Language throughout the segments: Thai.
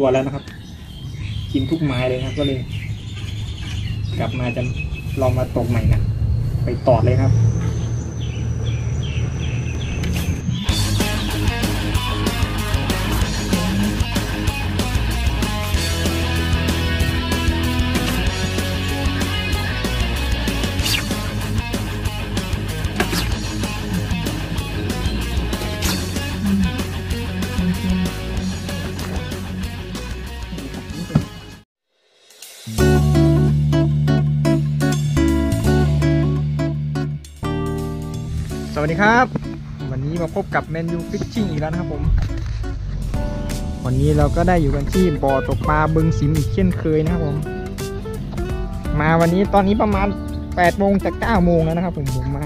ตัวแล้วนะครับกินทุกไม้เลยครับ ก็เลย กลับมาจะลองมาตกใหม่นะไปตอดเลยครับ วัสดีครับ วันนี้มาพบกับแมนยูฟิชชิ่งอีกแล้วนะครับผม วันนี้เราก็ได้อยู่กันที่บ่อตกปลาบึงสิมอีกเช่นเคยนะครับผม มาวันนี้ตอนนี้ประมาณ8โมงจาก9โมงแล้วนะครับผมผมมา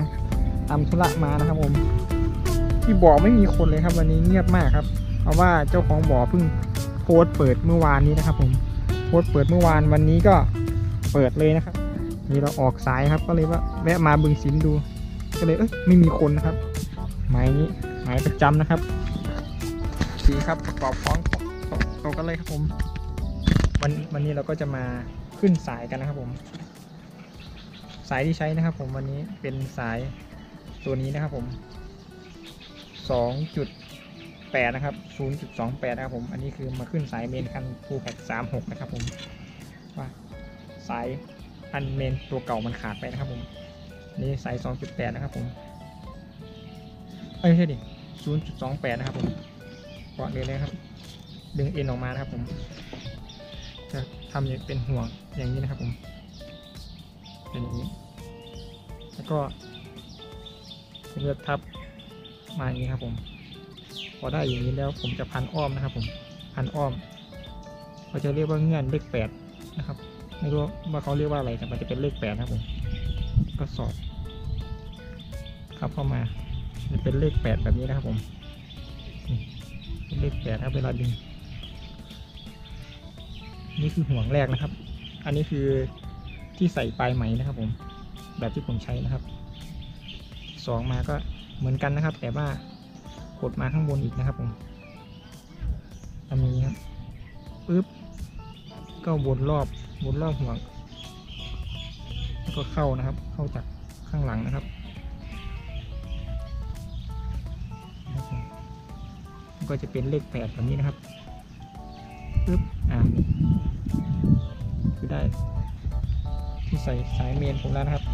ทำธุระมานะครับผม ที่บ่อไม่มีคนเลยครับ วันนี้เงียบมากครับ เพราะว่าเจ้าของบ่อเพิ่งโพสเปิดเมื่อวานนี้นะครับ ผมโพสเปิดเมื่อวานวันนี้ก็เปิดเลยนะครับนี่เราออกสายครับก็เลยว่าแวะมาบึงสิมดู ก็เลยเอ้ยไม่มีคนนะครับหมายนี้หมายประจำนะครับดีครับประกอบพร้อมตกตกกันเลยครับผม วันวันนี้เราก็จะมาขึ้นสายกันนะครับผม สายที่ใช้นะครับ ผมวันนี้เป็นสายตัวนี้นะครับผม2.8นะครับ0.28นะครับผม อันนี้คือมาขึ้นสายเมนคันทูแพ็ก36 นะครับผมว่าสายอันเมนตัวเก่ามันขาดไปนะครับผม นี่ไซส์2.8 นะครับผมเอ้ยไม่ใช่ดิ 0.28 นะครับผมกดเลยนะครับ ดึงเอ็นออกมานะครับผม จะทำอย่างเป็นห่วงอย่างนี้นะครับผม เป็นอย่างนี้ แล้วก็ผมจะทับมาอย่างนี้ครับผม พอได้อย่างนี้แล้วผมจะพันอ้อมนะครับผม พันอ้อมเขาจะเรียกว่าเงื่อนเลขแปดนะครับ ไม่รู้ว่าเขาเรียกว่าอะไรแต่มันจะเป็นเลขแปดนะครับผม ก็สอด เข้าเข้ามาจะเป็นเลขแปดแบบนี้นะครับผมเป็นเลขแปดครับเวลาดึง นี่คือห่วงแรกนะครับ อันนี้คือที่ใส่ปลายไหมนะครับ ผม แบบที่ผมใช้นะครับสองมาก็เหมือนกันนะครับ แต่ว่ากดมาข้างบนอีกนะครับผมทำอย่างนี้ครับปึ๊บก็วนรอบวนรอบห่วงแล้วก็เข้านะครับ เข้าจากข้างหลังนะครับ ก็จะเป็นเลขแปดแบบนี้นะครับปึ๊บอ่าคือได้ที่ใส่สายเมนผมแล้วนะครับ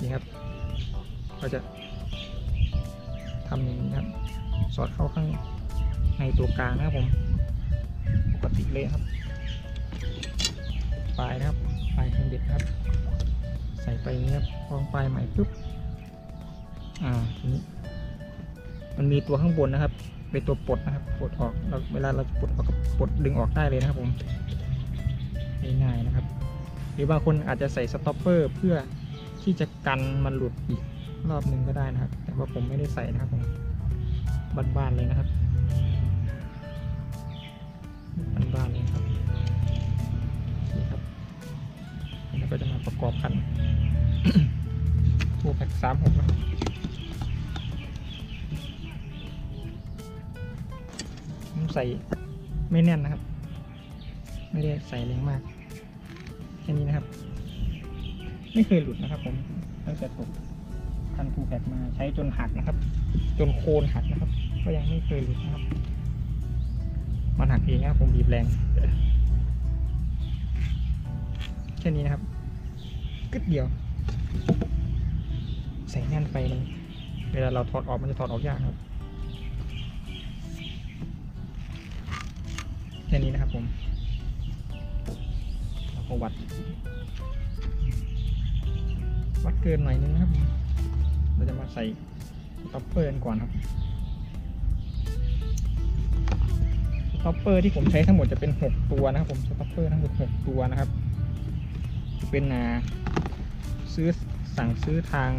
นี่ครับ ก็จะทำอย่างนี้ครับ สอดเข้าข้างในตัวกลางนะครับผมปกติเลยครับปลายนะครับปลายทางเด็ดครับ ใส่ไปอย่างนี้ครับวางปลายใหม่ปุ๊บ อ่าทีนี้มันมีตัวข้างบนนะครับ เป็นตัวปลดนะครับปลดออกเราเวลาเราจะปลดออกก็ปลดดึงออกได้เลยนะครับผมง่ายๆนะครับ หรือบางคนอาจจะใส่สต็อปเปอร์เพื่อที่จะกันมันหลุดอีกรอบหนึ่งก็ได้นะครับ แต่ว่าผมไม่ได้ใส่นะครับผมบ้านๆเลยนะครับบ้านๆเลยครับนี่ครับแล้วก็จะมาประกอบกันตัวแพ็กสามหกนะครับ ใส่ไม่แน่นนะครับ ไม่ได้ใส่แรงมากแค่นี้นะครับ ไม่เคยหลุดนะครับ ผมตั้งแต่ถกคันทูแพดมาใช้จนหักนะครับ จนโคนหักนะครับ ก็ยังไม่เคยหลุดนะครับ มันหักเองนะครับผมบีบแรงแค่นี้นะครับกึดเดียว ใส่แน่นไปมันเวลาเราถอดออกมันจะถอดออกยากครับ แค่นี้นะครับผมเราก็วัด วัดเกินหน่อยนึงนะครับ เราจะมาใส่ต็อปเปอร์กันก่อนครับต็อปเปอร์ที่ผมใช้ทั้งหมดจะเป็น 6 ตัวนะครับผมสต็อปเปอร์ทั้งหมด 6 ตัวนะครับ เป็นนาซื้อสั่งซื้อทาง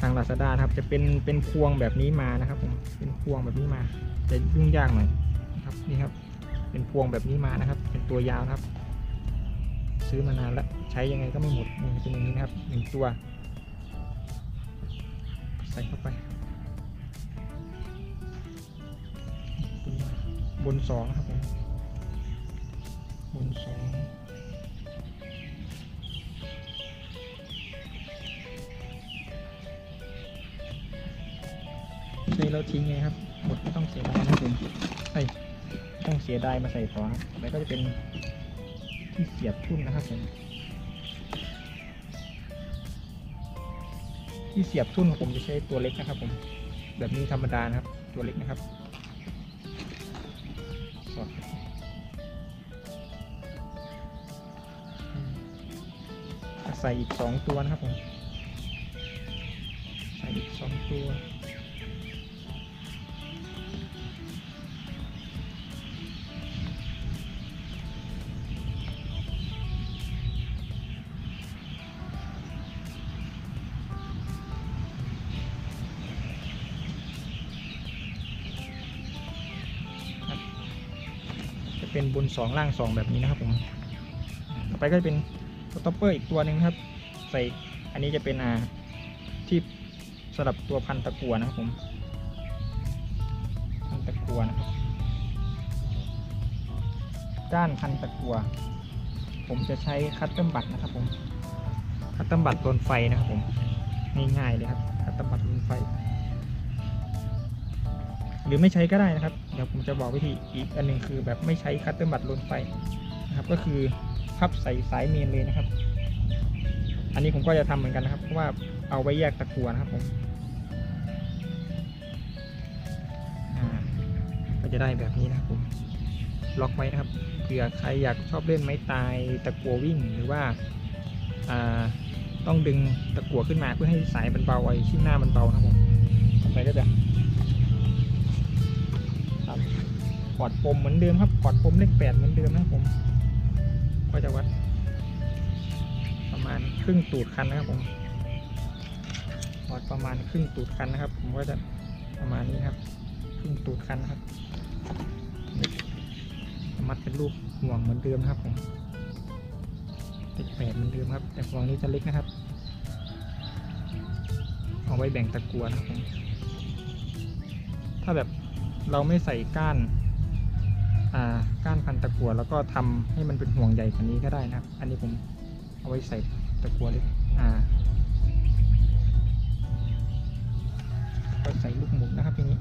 ทางลาซาด้าครับจะเป็นเป็นพวงแบบนี้มานะครับผมเป็นพวงแบบนี้มาจะยุ่งยากหน่อยครับนี่ครับ เป็นพวงแบบนี้มานะครับ เป็นตัวยาวครับ ซื้อมานานแล้วใช้ยังไงก็ไม่หมดนี่เป็นอย่างนี้นะครับหนึ่งตัว ใส่เข้าไป บนสองครับผมบนสอง ใช้แล้วทิ้งไงครับหมดไม่ต้องเสียดายนะครับผมไอ้ต้องเสียดายมาใส่ต่อครับแล้วก็จะเป็นที่เสียบทุ่นนะครับผมที่เสียบทุ่นของผมจะใช้ตัวเล็กนะครับ ผม แบบนี้ธรรมดานะครับ ตัวเล็กนะครับสอดใส่อีกสองตัวนะครับผมใส่อีกสองตัว บนสองล่างสองแบบนี้นะครับผมต่อไปก็จะเป็นสต็อปเปอร์อีกตัวหนึ่งครับ ใส่อันนี้จะเป็นอ่าที่สำหรับตัวพันตะกัวนะครับผมพันตะกัวนะครับก้านพันตะกัว ผมจะใช้คัตเติลบัตนะครับผมคัตเติลบัตโดนไฟนะครับผมง่ายๆเลยครับคัตเติลบัตโดนไฟ หรือไม่ใช้ก็ได้นะครับ เดี๋ยวผมจะบอกวิธีอีกอันหนึงคือแบบไม่ใช้คัตเตอร์บัตลนไฟนะครับ ก็คือพับใส่สายเมนเลยนะครับ อันนี้ผมก็จะทำเหมือนกันนะครับ เพราะว่าเอาไว้แยกตะกัวนะครับผมอ่าก็จะได้แบบนี้นะครับผมล็อกไว้นะครับเผื่อใครอยากชอบเล่นไม้ตายตะกัววิ่งหรือว่าต้องดึงตะกัวขึ้นมาเพื่อให้สายมันเบาไว้ชิ้นหน้ามันเบานะครับผมต่อไปก็จะ อร์ตปมเหมือนเดิมครับพอร์ตปมเลขแปดเหมือนเดิมนะครับผม ก็จะวัด ประมาณครึ่งตูดคันนะครับผมพอร์ตประมาณครึ่งตูดคันนะครับ ผมก็จะประมาณนี้ครับ ครึ่งตูดคันนะครับ มัดเป็นรูปห่วงเหมือนเดิมนะครับผมเลขแปดเหมือนเดิมครับ แต่ห่วงนี้จะเล็กนะครับเอาไว้แบ่งตะกัวนะครับ ถ้าแบบเราไม่ใส่ก้าน ก้านพันตะกัวแล้วก็ทำให้มันเป็นห่วงใหญ่กว่านี้ก็ได้นะครับ อันนี้ผมเอาไว้ใส่ตะกัวเลยอ่าก็ใส่ลูกหมุนนะครับทีนี้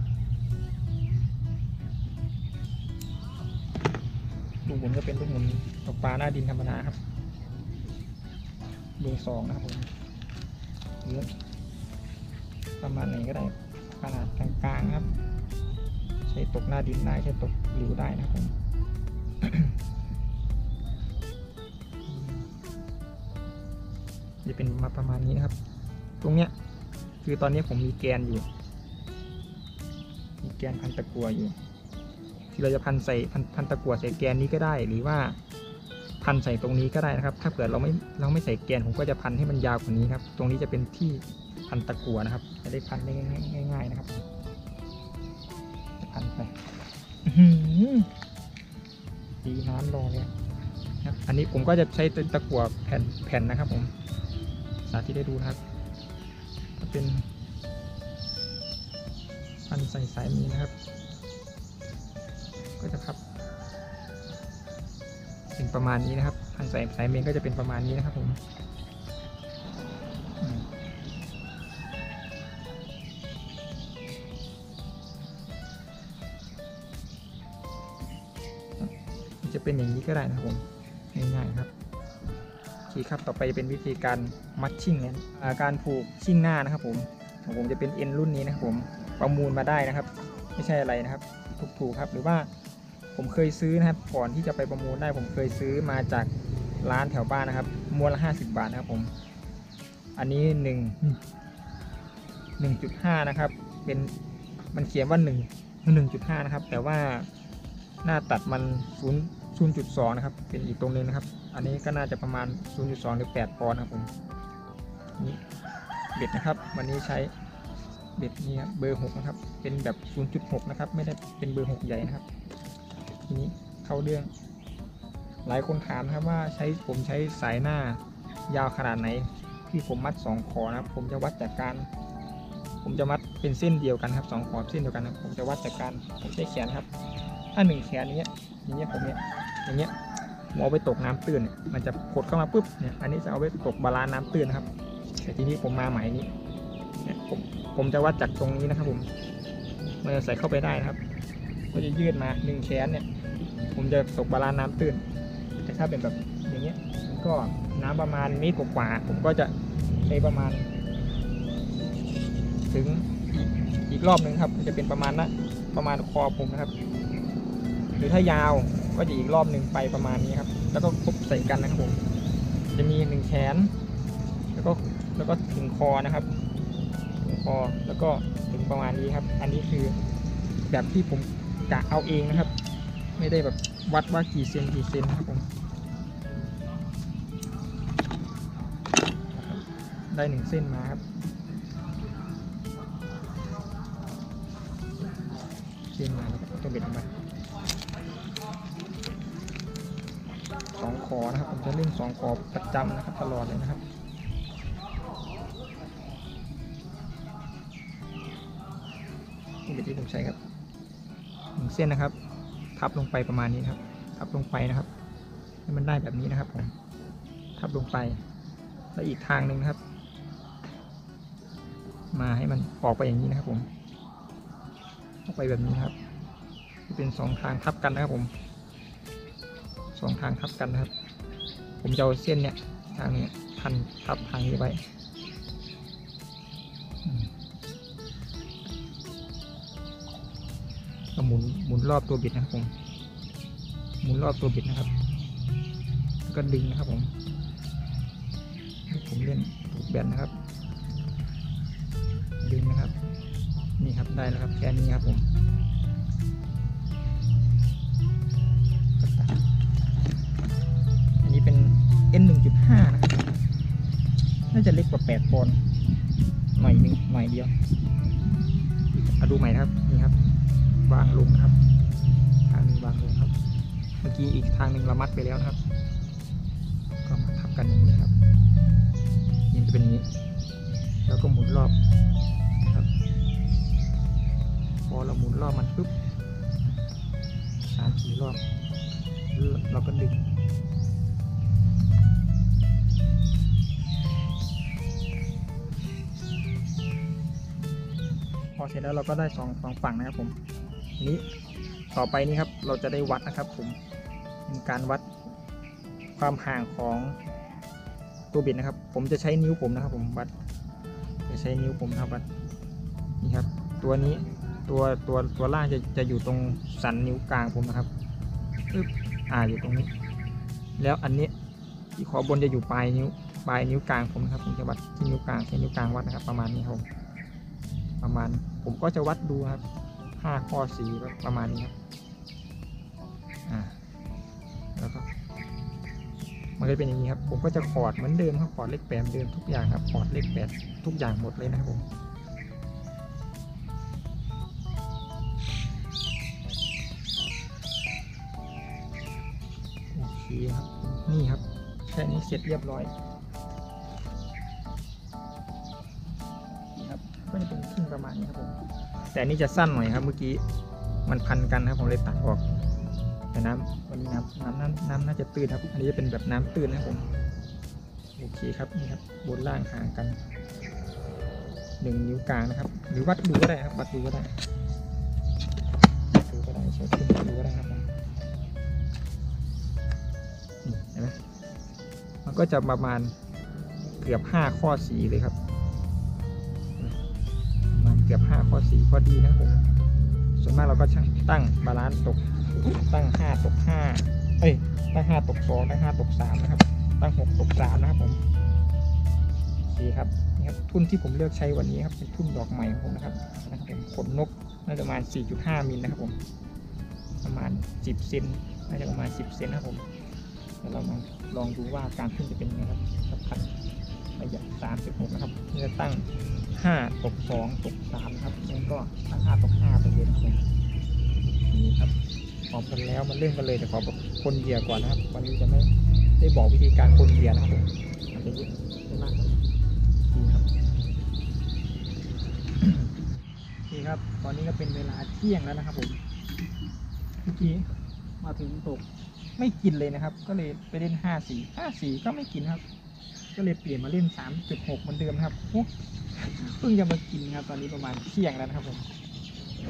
ลูกหมุนก็เป็นลูกหมุนตกปลาหน้าดินธรรมดาครับเบอร์สองนะครับผมหรือประมาณไหนก็ได้ขนาดกลางๆครับ ช้ตกหน้าดินได้ใช้ตกหลิวได้นะครับจะเป็นมาประมาณนี้นะครับ ตรงเนี้ยคือตอนนี้ผมมีแกนอยู่ มีแกนพันตะกัวอยู่ ที่เราจะพันใส่พันพันตะกัวใส่แกนนี้ก็ได้ หรือว่าพันใส่ตรงนี้ก็ได้นะครับ ถ้าเกิดเราไม่เราไม่ใส่แกนผมก็จะพันให้มันยาวกว่านี้ครับ ตรงนี้จะเป็นที่พันตะกัวนะครับ จะได้พันได้ง่ายๆนะครับ พันไปอื้อหือดีน้ำรอเลยนะครับ อันนี้ผมก็จะใช้ตะกั่วแผ่นแผ่นนะครับ ผม สาธิตได้ดูนะครับก็เป็นพันใส่สายมีนะครับ ก็จะพับเป็นประมาณนี้นะครับพันใส่สายเมนก็จะเป็นประมาณนี้นะครับผม เป็นอย่างนี้ก็ได้นะผมง่ายๆครับโอเคครับต่อไปเป็นวิธีการมัดชิ่งเนี่ยการผูกชิ่งหน้านะครับผมของผมจะเป็นเอ็นรุ่นนี้นะครับผมประมูลมาได้นะครับ ไม่ใช่อะไรนะครับ ถูกๆครับหรือว่าผมเคยซื้อนะครับก่อนที่จะไปประมูลได้ผมเคยซื้อมาจากร้านแถวบ้านนะครับมวนละ50บาทนะครับผม อันนี้1 1.5นะครับ เป็นมันเขียนว่า1 1.5นะครับ แต่ว่าหน้าตัดมัน0 0.2 นะครับ เป็นอีกตรงนึงนะครับ อันนี้ก็น่าจะประมาณ 0.2 หรือ 8 ปอนด์นะครับผมนี่เบ็ดนะครับ วันนี้ใช้เบ็ดนี้ครับเบอร์ 6 นะครับ เป็นแบบ 0.6 นะครับ ไม่ได้เป็นเบอร์ 6 ใหญ่นะครับ ทีนี้เข้าเรื่อง หลายคนถามนะครับว่าใช้ผมใช้สายหน้ายาวขนาดไหน ที่ผมมัด 2 คอนะครับ ผมจะวัดจากการ ผมจะมัดเป็นเส้นเดียวกันครับสองขอบเส้นเดียวกันนะครับผมจะวัดจากการผมใช้แขนครับ ถ้าหนึ่งแขนอย่างเงี้อย่างเงี้ยผมเนี่ย อย่างเงี้ยเอาไปตกน้ำตื้นเนี่ยมันจะกดเข้ามาปุ๊บเนี่ยอันนี้จะเอาไปตกบาลานซ์น้ำตื้นนะครับแต่ทีนี้ผมมาใหม่นี้เนี่ยผมผมจะวัดจากตรงนี้นะครับผมมันจะใส่เข้าไปได้นะครับก็จะยืดมาหนึ่งแขนเนี่ย ผมจะตกบาลานซ์น้ำตื้น แต่ถ้าเป็นแบบอย่างเงี้ยก็น้ำประมาณเมตรกว่าๆผมก็จะใช้ประมาณ ถึงอีกรอบหนึ่งครับจะเป็นประมาณนะประมาณคอผมนะครับ หรือถ้ายาว ก็จะอีกรอบหนึ่งไปประมาณนี้ครับ แล้วก็ครบใส่กันนะครับผม จะมีหนึ่งแขน แล้วก็แล้วก็ถึงคอนะครับถึงคอแล้วก็ถึงประมาณนี้ครับ อันนี้คือแบบที่ผมกะเอาเองนะครับ ไม่ได้แบบวัดว่ากี่เซนกี่เซนนะครับผมได้หนึ่งเส้นมาครับเส้นมาแล้วต้องเบ็ดออกมา สองคอนะครับผมจะเล่นสองคอประจำนะครับตลอดเลยนะครับนี่เป็นที่ผมใช้ครับหนึ่งเส้นนะครับ ทับลงไปประมาณนี้นครับ ทับลงไปนะครับให้มันได้แบบนี้นะครับผมทับลงไป แล้วอีกทางหนึ่งนะครับ มาให้มันออกไปอย่างนี้นะครับผมออกไปแบบนี้นครับ เป็นสองทางทับกันนะครับผม สองทางทับกันนะครับ ผมจะเอาเส้นเนี่ยทางนี้พันทับทางนี้ไว้ก็หมุนหมุนรอบตัวบิดนะครับผม หมุนรอบตัวบิดนะครับ ก็ดึงนะครับผมให้ผมเล่นถูกแบนนะครับ ดึงนะครับ นี่ครับได้แล้วครับแค่นี้ครับผม เป็น N 1.5 นะครับ น่าจะเล็กกว่า 8ปอนด์หน่อยนึงหน่อยเดียวมาดูใหม่นะครับ นี่ครับ วางลงนะครับ ทางหนึงวางลงครับ เมื่อกี้อีกทางหนึ่งเรามัดไปแล้วนะครับ ก็มาทับกันอย่างนี้ครับนี่จะเป็นนี้ แล้วก็หมุนรอบนะครับ พอเราหมุนรอบมันปุ๊บสามสี่รอบเราก็ดึง ร็จแล้วเราก็ได้สองสองฝั่งนะครับผมนี้ต่อไปนี้ครับเราจะได้วัดนะครับผมเป็นการวัดความห่างของตัวบิดนะครับ ผมจะใช้นิ้วผมนะครับ ผมวัด จะใช้นิ้วผมนะครับวัดนี่ครับ ตัวนี้ตัวตัวตัวล่างจะจะอยู่ตรงสันนิ้วกลางผมนะครับปึ๊บอ่าอยู่ตรงนี้ แล้วอันนี้ที่ขอบนจะอยู่ปลายนิ้วปลายนิ้วกลางผมนะครับผมจะวัดที่นิ้วกลางใช้นิ้วกลางวัดนะครับ ประมาณนี้ครับผมประมาณ ผมก็จะวัดดูครับห้าข้อสีประมาณนี้ครับอ่าแล้วก็มันก็เป็นอย่างนี้ครับ ผมก็จะขอดเหมือนเดิมครับขอดเลขแปดเหมือนเดิมทุกอย่างครับขอดเลขแปดทุกอย่างหมดเลยนะครับผมโอเคครับ นี่ครับ แค่นี้เสร็จเรียบร้อย ก็จะเป็นขึ้นประมาณนี้ครับผมแต่นนี้จะสั้นหน่อยครับ เมื่อกี้มันพันกันครับผมเลยตัดออก แต่น้ำวันนี้น้ำน้ำน้ำน้ำน่าจะตื้นครับ อันนี้จะเป็นแบบน้ำตื้นนะครับผมโอเคครับนี่ครับบนล่างห่างกันหนึ่งนิ้วกลางนะครับ หรือวัดดูก็ได้ครับวัดดูก็ได้วัดดูก็ได้ใช้ขึ้นวัดดูก็ได้ครับนี่เห็นไหมมันก็จะประมาณเกือบห้าข้อสีเลยครับ เกือบห้าข้อสีพอดีนะครับผมส่วนมากเราก็ตั้งบาลานซ์ตก ตั้งห้าตกห้าเอ้ย ตั้งห้าตกสองตั้งห้าตกสามนะครับ ตั้งหกตกสามนะครับผมโอเครับนี่ครับ ทุนที่ผมเลือกใช้วันนี้ครับ เป็นทุนดอกใหม่ของผมนะครับนะครับผมขนนกน่าจะประมาณ 4.5 มิลนะครับผม ประมาณ 10 เซน น่าจะประมาณ 10 เซนนะครับผมเดี๋ยวเรามาลองดูว่าการขึ้นจะเป็นยังไงครับกับคันระยะ36 นะครับเนี่จะตั้ง 5ตก2ตก3นะครับแล้วก็ตั้ง5ตก5ไปเลยนะครับนี่ครับพร้อมกันแล้วมาเริ่มกันเลยแต่ขอบคนเหยียก่อนนะครับ วันนี้จะไม่ได้บอกวิธีการคนเหยียนะครับผมอาจจะเยอะไม่มากดีครับนี่ครับ ตอนนี้ก็เป็นเวลาเที่ยงแล้วนะครับผมมื่อกี้มาถึงตกไม่กินเลยนะครับ ก็เลยไปเล่นห้าสี่ห้าสี่ก็ไม่กินครับ ก็เลยเปลี่ยนมาเล่นสามจุดหกเหมือนเดิมครับ เพิ่งจะมากินครับตอนนี้ประมาณเที่ยงแล้วนะครับผม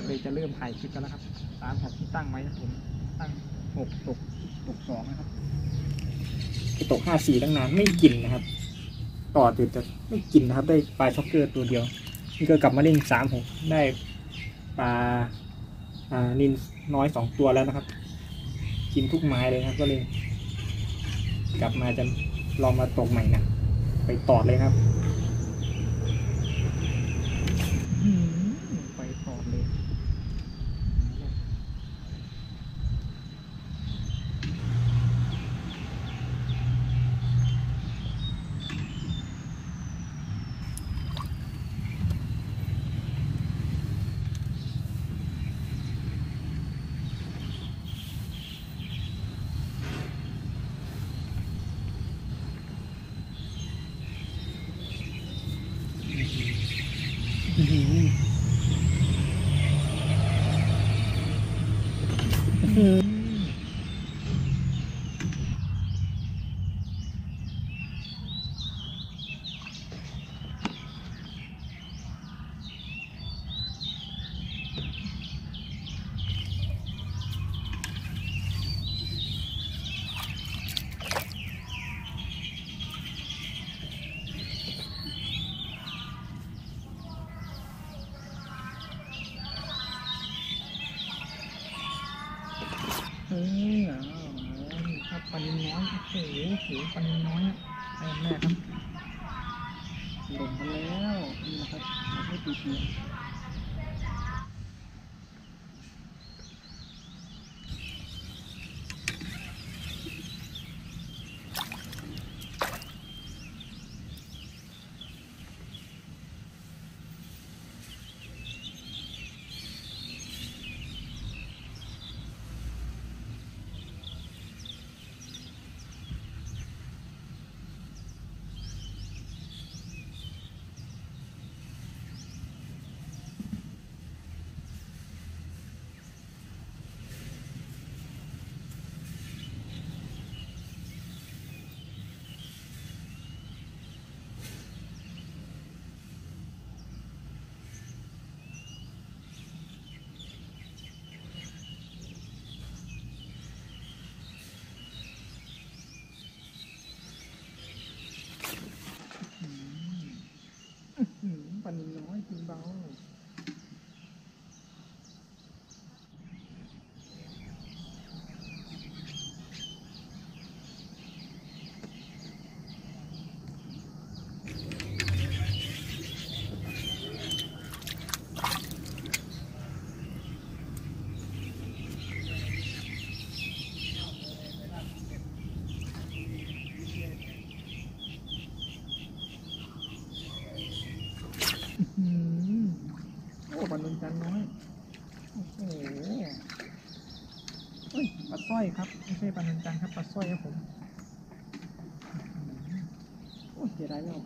เลยจะเริ่มถ่ายคลิปกันแล้วครับสามหกที่ตั้งไว้นะครับผมตั้งหกตกตกสองนะครับตกห้าสี่ตั้งนานไม่กินนะครับ ต่อติดจะไม่กินนะครับ ได้ปลาช็อกเกอร์ตัวเดียว นี่ก็กลับมาเล่นสามหกได้ปลาอ่านินน้อยสองตัวแล้วนะครับ กินทุกไม้เลยนะครับ ก็เลย กลับมาจะลองมาตกใหม่นะไปตอดเลยครับ นน้อยกินเบา อืมโอ้ปลานินจันน้อย โอ้โหเฮ้ยปลาส ร้อยครับไม่ใช่ปลานันจันครับปลาสร้อยครับผมโอ้ยเสียดายไม่เอา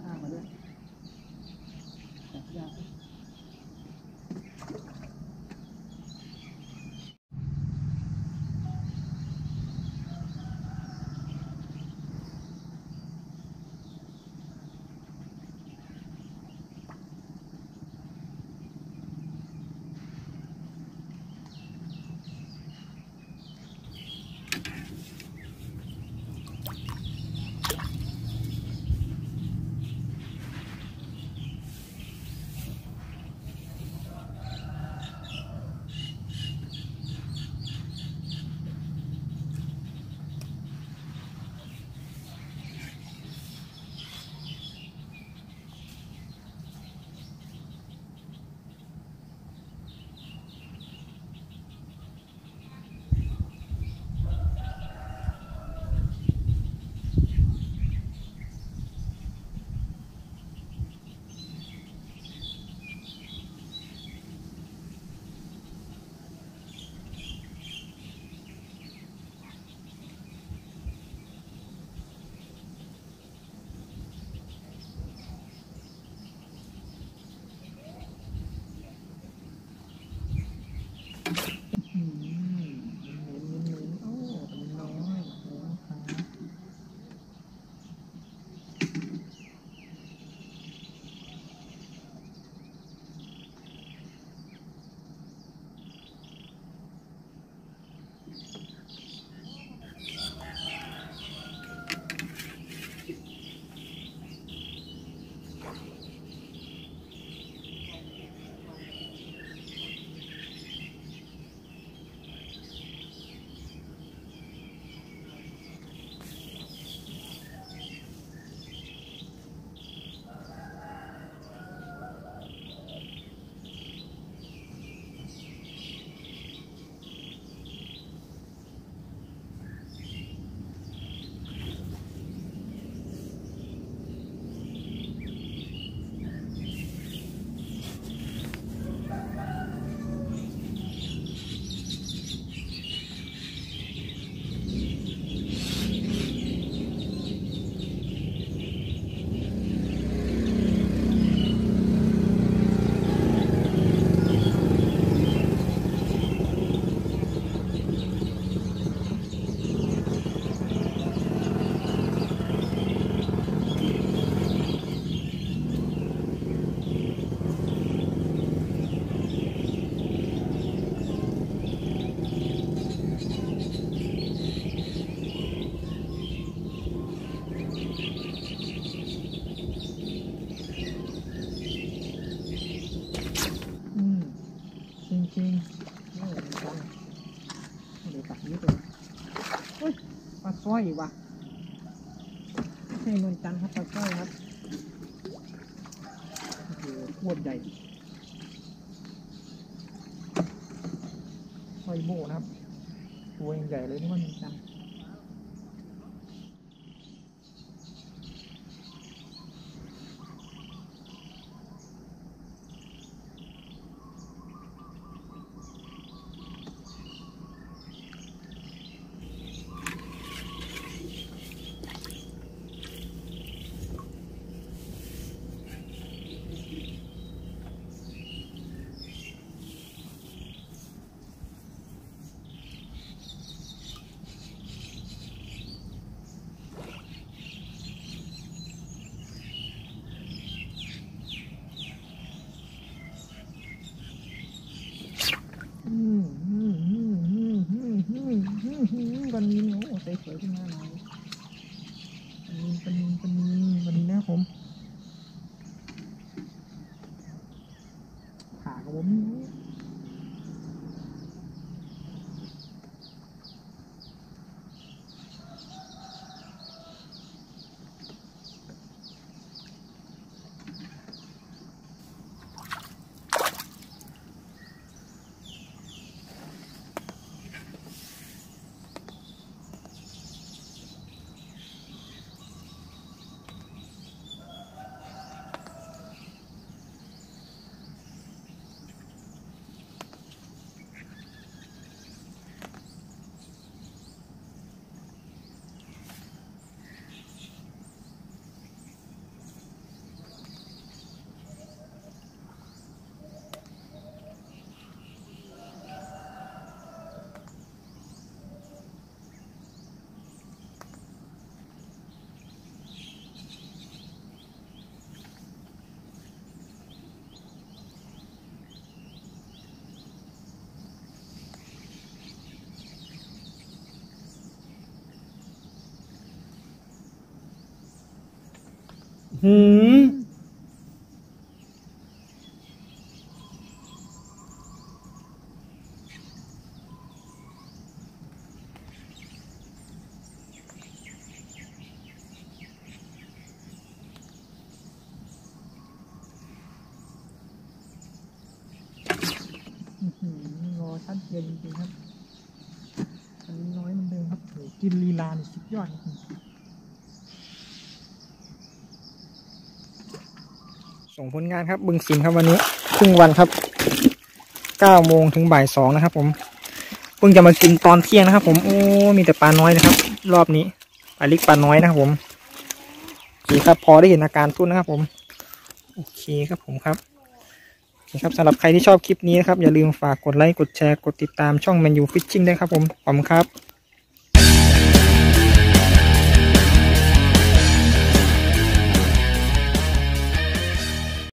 อยวะใช่นวลจันทร์ครับปลาสร้อยครับโอ้โหขวดใหญ่สร้อยโบนะครับ ตัวยังใหญ่เลยนี่มันวลจันทร์ ส่สวยขึ้นมาหน่อยวันนี้วันนี้วันนี้นนี้นะผม Hmm. Ngồi sát dây gì hết Nói mình đừng hấp thử kim ly la này ส่งผลงานครับบึงสินครับวันนี้ครึ่งวันครับ9โมงถึงบ่ายสองนะครับ ผมเพิ่งจะมากินตอนเที่ยงนะครับ ผมโอ้มีแต่ปลาน้อยนะครับ รอบนี้ปลาลิกปลาน้อยนะครับผมโอเคครับพอได้เห็นอาการทุ่นนะครับ ผมโอเคครับผมครับโอเคครับสำหรับใครที่ชอบคลิปนี้นะครับอย่าลืมฝากกดไลค์กดแชร์กดติดตามช่องแมนยูฟิชชิ่งด้วยครับ ผมขอบคุณครับ